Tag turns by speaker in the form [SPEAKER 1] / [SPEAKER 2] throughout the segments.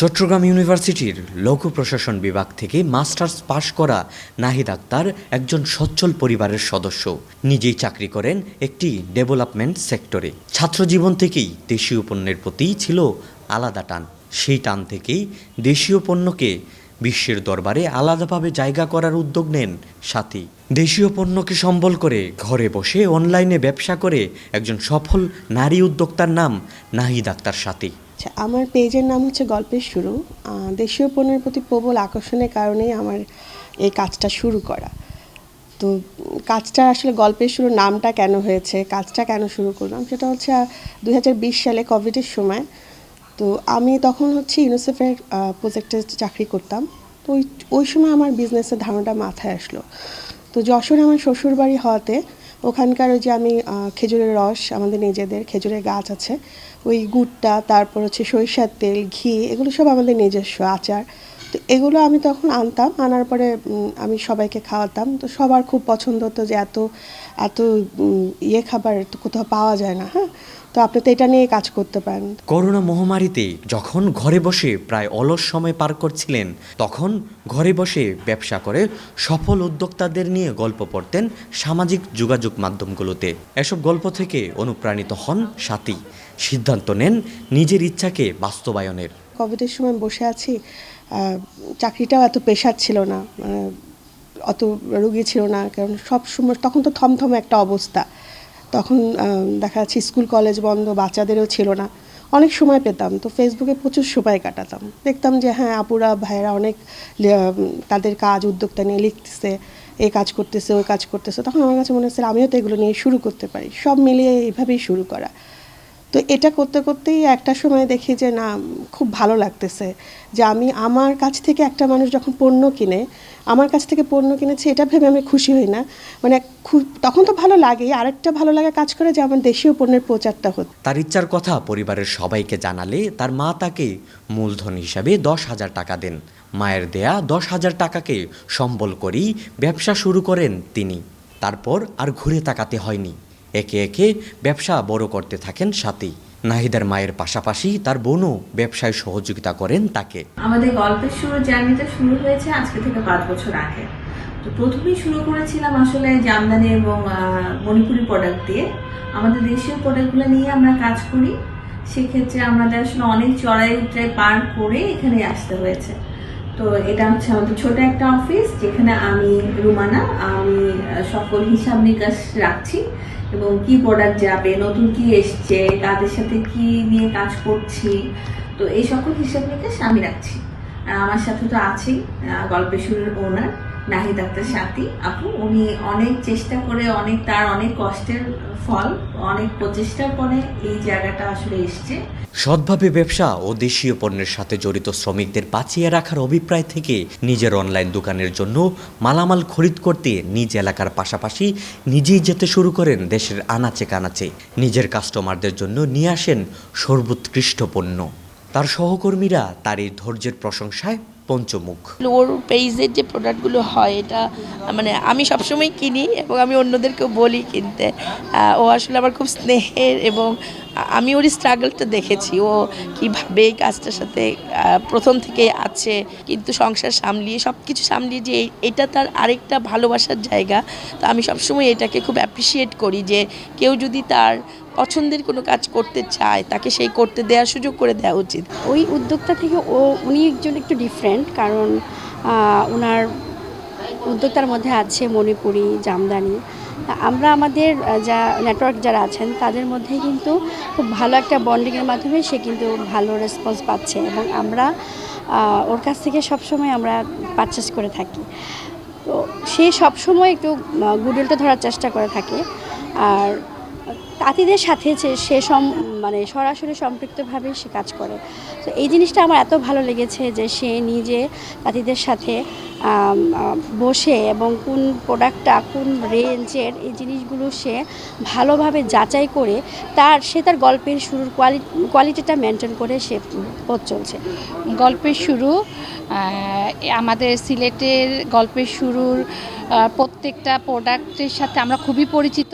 [SPEAKER 1] চট্টগ্রাম ইউনিভার্সিটির লঘু প্রশাসন বিভাগ থেকে মাস্টার্স পাশ করা নাহিদ আক্তার একজন সচ্ছল পরিবারের সদস্য। নিজেই চাকরি করেন একটি ডেভেলপমেন্ট সেক্টরে। ছাত্রজীবন থেকেই দেশীয় পণ্যের প্রতি ছিল আলাদা টান। সেই টান থেকেই দেশীয় পণ্যকে বিশ্বের দরবারে আলাদাভাবে জায়গা করার উদ্যোগ নেন সাথী। দেশীয় পণ্যকে সম্বল করে ঘরে বসে অনলাইনে ব্যবসা করে একজন সফল নারী উদ্যোক্তার নাম নাহিদ আক্তার সাথী।
[SPEAKER 2] আচ্ছা আমার পেজের নাম হচ্ছে গল্পের শুরু। দেশীয় পণ্যের প্রতি প্রবল আকর্ষণের কারণেই আমার এই কাজটা শুরু করা। তো কাজটা আসলে গল্পের শুরু নামটা কেন হয়েছে, কাজটা কেন শুরু করলাম, সেটা হচ্ছে দু হাজার বিশ সালে কোভিডের সময়। তো আমি তখন হচ্ছে ইউনিসেফের প্রজেক্টে চাকরি করতাম। তো ওই ওই সময় আমার বিজনেসের ধারণাটা মাথায় আসলো। তো যশোর আমার শ্বশুর বাড়ি হওয়াতে ওখানকার ওই যে আমি খেজুরের রস, আমাদের নিজেদের খেজুরের গাছ আছে, ওই গুড়টা, তারপর হচ্ছে সরিষার তেল, ঘি, এগুলো সব আমাদের নিজস্ব, আচার। তো এগুলো আমি তখন আনতাম আনার পরে আমি সবাইকে খাওয়াতাম। তো সবার খুব পছন্দ হতো যে এত এত ইয়ে খাবার তো কোথাও পাওয়া যায় না হ্যাঁ? তো আপনি তো এটা নিয়ে কাজ করতে পারেন।
[SPEAKER 1] করোনা মহামারীতে যখন ঘরে বসে প্রায় অলস সময় পার করছিলেন তখন ঘরে বসে ব্যবসা করে সফল উদ্যোক্তাদের নিয়ে গল্প পড়তেন সামাজিক যোগাযোগ মাধ্যমগুলোতে। এসব গল্প থেকে অনুপ্রাণিত হন সাথী। সিদ্ধান্ত নেন নিজের ইচ্ছাকে বাস্তবায়নের।
[SPEAKER 2] কোভিডের সময় বসে আছি চাকরিটাও এত পেশার ছিল না মানে অত রুগী ছিল না, কারণ সব সময় তখন তো থমথমে একটা অবস্থা। তখন দেখা যাচ্ছে স্কুল কলেজ বন্ধ, বাচ্চাদেরও ছিল না। অনেক সময় পেতাম, তো ফেসবুকে প্রচুর সময় কাটাতাম। দেখতাম যে হ্যাঁ আপুরা, ভাইয়েরা অনেক তাদের কাজ, উদ্যোক্তা নিয়ে লিখতেছে এই কাজ করতেছে ওই কাজ করতেছে। তখন আমার কাছে মনে হচ্ছে আমিও তো এগুলো নিয়ে শুরু করতে পারি। সব মিলিয়ে এইভাবেই শুরু করা। তো এটা করতে করতেই একটা সময় দেখি যে, না, খুব ভালো লাগতেছে যে, আমি আমার কাছ থেকে একটা মানুষ যখন পণ্য কিনে, আমার কাছ থেকে পণ্য কিনেছে, এটা ভেবে আমি খুশি হই না। মানে তখন তো ভালো লাগেই, আরেকটা ভালো লাগা কাজ করে যে, আমার দেশীয় পণ্যের প্রচারটা হচ্ছে।
[SPEAKER 1] তার ইচ্ছার কথা পরিবারের সবাইকে জানালে তার মা তাকে মূলধন হিসাবে দশ হাজার টাকা দেন। মায়ের দেয়া দশ হাজার টাকাকে সম্বল করেই ব্যবসা শুরু করেন তিনি। তারপর আর ঘুরে তাকাতে হয়নি। একে একে ব্যবসা বড় করতে থাকেন সাথী। নাহিদার মায়ের পাশাপাশি তার বোনও ব্যবসায় সহযোগিতা করেন তাকে।
[SPEAKER 3] আমাদের গল্পের শুরু জার্নিটা শুরু হয়েছে আজকে থেকে পাঁচ বছর আগে। তো প্রথমেই শুরু করেছিলাম আসলে জামদানি এবং মণিপুরি প্রোডাক্ট দিয়ে। আমাদের দেশীয় প্রোডাক্টগুলো নিয়ে আমরা কাজ করি। সেক্ষেত্রে আমাদের আসলে অনেক চড়াই উতরাই পার করে এখানে আসতে হয়েছে। তো এটা হচ্ছে আমাদের ছোট একটা অফিস যেখানে আমি, রুমানা, আমি সকল হিসাব নিকাশ রাখছি এবং কি প্রোডাক্ট যাবে, নতুন কি এসছে, তাদের সাথে কি নিয়ে কাজ করছি, তো এই সকল হিসাব নিকাশ আমি রাখছি। আমার সাথে তো আছেই গল্পেশ্বরের ওনার নাহিদ আক্তার সাথী। আপু, উনি অনেক চেষ্টা করে, অনেক তার অনেক কষ্টের ফল, অনেক প্রচেষ্টার পরে এই জায়গাটা আসলে এসছে।
[SPEAKER 1] সৎভাবে ব্যবসা ও দেশীয় পণ্যের সাথে জড়িত শ্রমিকদের বাঁচিয়ে রাখার অভিপ্রায় থেকে নিজের অনলাইন দোকানের জন্য মালামাল খরিদ করতে নিজ এলাকার পাশাপাশি নিজেই যেতে শুরু করেন দেশের আনাচে কানাচে। নিজের কাস্টমারদের জন্য নিয়ে আসেন সর্বোৎকৃষ্ট পণ্য। তার সহকর্মীরা তার এই ধৈর্যের প্রশংসায় পঞ্চমুখ।
[SPEAKER 4] ওর পেজের যে প্রোডাক্টগুলো হয়, এটা মানে আমি সবসময় কিনি এবং আমি অন্যদেরকেও বলি কিনতে। ও আসলে আমার খুব স্নেহের এবং আমি ওর স্ট্রাগলটা দেখেছি। ও কীভাবে এই কাজটার সাথে প্রথম থেকে আছে, কিন্তু সংসার সামলিয়ে সব কিছু সামলিয়ে যে এটা তার আরেকটা ভালোবাসার জায়গা। তো আমি সবসময় এটাকে খুব অ্যাপ্রিসিয়েট করি যে কেউ যদি তার পছন্দের কোনো কাজ করতে চায়, তাকে সেই করতে দেওয়ার সুযোগ করে দেওয়া উচিত।
[SPEAKER 5] ওই উদ্যোক্তা থেকে ও, উনি একজন একটু ডিফারেন্ট কারণ ওনার উদ্যোক্তার মধ্যে আছে মণিপুরি, জামদানি। আমরা আমাদের যা নেটওয়ার্ক যারা আছেন, তাদের মধ্যে কিন্তু খুব ভালো একটা বন্ডিংয়ের মাধ্যমে সে কিন্তু ভালো রেসপন্স পাচ্ছে এবং আমরা ওর কাছ থেকে সবসময় আমরা পারচেস করে থাকি। তো সে সবসময় একটু গুডলটা ধরার চেষ্টা করে থাকে। আর তাঁতিদের সাথে সে সম মানে সরাসরি সম্পৃক্তভাবে সে কাজ করে। তো এই জিনিসটা আমার এত ভালো লেগেছে যে সে নিজে তাঁতিদের সাথে বসে এবং কোন প্রোডাক্টটা কোন রেঞ্জের এই জিনিসগুলো সে ভালোভাবে যাচাই করে তার, সে তার গল্পের শুরুর কোয়ালিটি কোয়ালিটিটা মেনটেন করে সে পথ চলছে।
[SPEAKER 6] গল্পের শুরু আমাদের সিলেটের গল্পের শুরুর প্রত্যেকটা প্রোডাক্টের সাথে আমরা খুবই পরিচিত।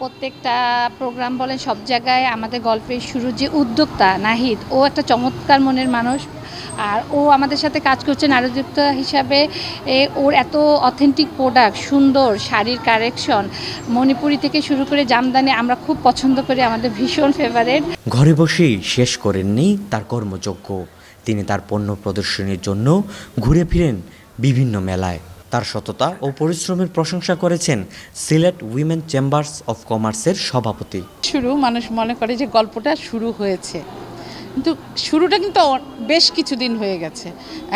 [SPEAKER 6] প্রত্যেকটা প্রোগ্রাম বলেন, সব জায়গায় আমাদের গল্পের শুরু যে উদ্যোক্তা নাহিদ, ও একটা চমৎকার মনের মানুষ। আর ও আমাদের সাথে কাজ করছে নারীযুক্ত হিসাবে। এ, ওর এত অথেন্টিক প্রোডাক্ট সুন্দর শাড়ির কারেকশন মণিপুরি থেকে শুরু করে জামদানি আমরা খুব পছন্দ করি আমাদের ভীষণ ফেভারেট
[SPEAKER 1] ঘরে বসেই শেষ করেননি তার কর্মযজ্ঞ। তিনি তার পণ্য প্রদর্শনীর জন্য ঘুরে ফিরেন বিভিন্ন মেলায়। তার সততা ও পরিশ্রমের প্রশংসা করেছেন সিলেট উইমেন চেম্বার্স অফ কমার্সের সভাপতি।
[SPEAKER 7] শুরু মানুষ মনে করে যে গল্পটা শুরু হয়েছে। কিন্তু শুরুটা কিন্তু বেশ কিছুদিন হয়ে গেছে।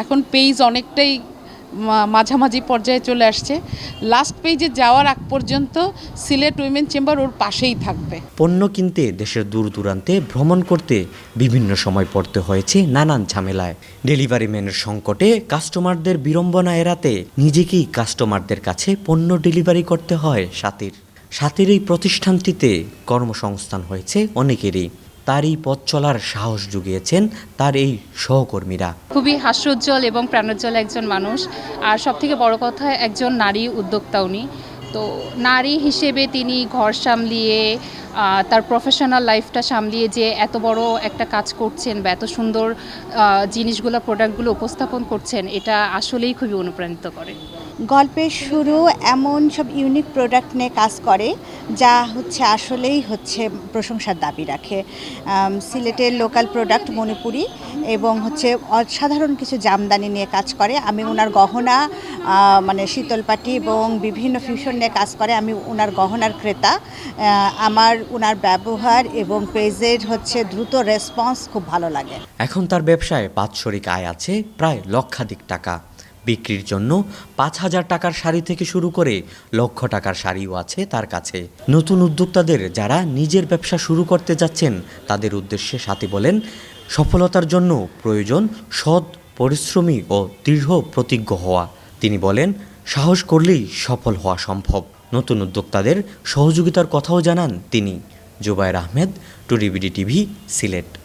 [SPEAKER 7] এখন পেজ অনেকটাই মাঝামাঝি পর্যায়ে চলে আসছে। লাস্ট পেজে যাওয়ার আগ পর্যন্ত সিলেট উইমেন চেম্বার ওর পাশেই থাকবে।
[SPEAKER 1] পণ্য কিনতে, দেশের দূর দূরান্তে ভ্রমণ করতে বিভিন্ন সময় পড়তে হয়েছে নানান ঝামেলায়। ডেলিভারি ম্যানের সংকটে কাস্টমারদের বিড়ম্বনা এড়াতে নিজেকেই কাস্টমারদের কাছে পণ্য ডেলিভারি করতে হয় সাথীর সাথীর এই প্রতিষ্ঠানটিতে কর্মসংস্থান হয়েছে অনেকেরই। তার এই পথ চলার সাহস জুগিয়েছেন তার এই সহকর্মীরা।
[SPEAKER 6] খুবই হাস্যোজ্জ্বল এবং প্রাণোজ্জ্বল একজন মানুষ। আর সব থেকে বড় কথা, একজন নারী উদ্যোক্তা উনি। তো নারী হিসেবে তিনি ঘর সামলিয়ে তার প্রফেশনাল লাইফটা সামলিয়ে যে এত বড় একটা কাজ করছেন বা এত সুন্দর জিনিসগুলো প্রোডাক্টগুলো উপস্থাপন করছেন, এটা আসলেই খুবই অনুপ্রাণিত করে।
[SPEAKER 8] গল্পের শুরু এমন সব ইউনিক প্রোডাক্ট নিয়ে কাজ করে, যা হচ্ছে আসলেই হচ্ছে প্রশংসার দাবি রাখে। সিলেটের লোকাল প্রোডাক্ট মণিপুরি এবং হচ্ছে অসাধারণ কিছু জামদানি নিয়ে কাজ করে। আমি ওনার গহনা মানে শীতলপাটি এবং বিভিন্ন ফিউশন নিয়ে কাজ করে। আমি ওনার গহনার ক্রেতা। আমার ওনার ব্যবহার এবং পেজের হচ্ছে দ্রুত রেসপন্স খুব ভালো লাগে।
[SPEAKER 1] এখন তার ব্যবসায় বাৎসরিক আয় আছে প্রায় লক্ষাধিক টাকা। বিক্রির জন্য পাঁচ হাজার টাকার শাড়ি থেকে শুরু করে লক্ষ টাকার শাড়িও আছে তার কাছে। নতুন উদ্যোক্তাদের যারা নিজের ব্যবসা শুরু করতে যাচ্ছেন, তাদের উদ্দেশ্যে সাথী বলেন, সফলতার জন্য প্রয়োজন সৎ, পরিশ্রমী ও দৃঢ় প্রতিজ্ঞ হওয়া। তিনি বলেন, সাহস করলেই সফল হওয়া সম্ভব। নতুন উদ্যোক্তাদের সহযোগিতার কথাও জানান তিনি। জুবায়ের আহমেদ টুরিবিডি টিভি সিলেট।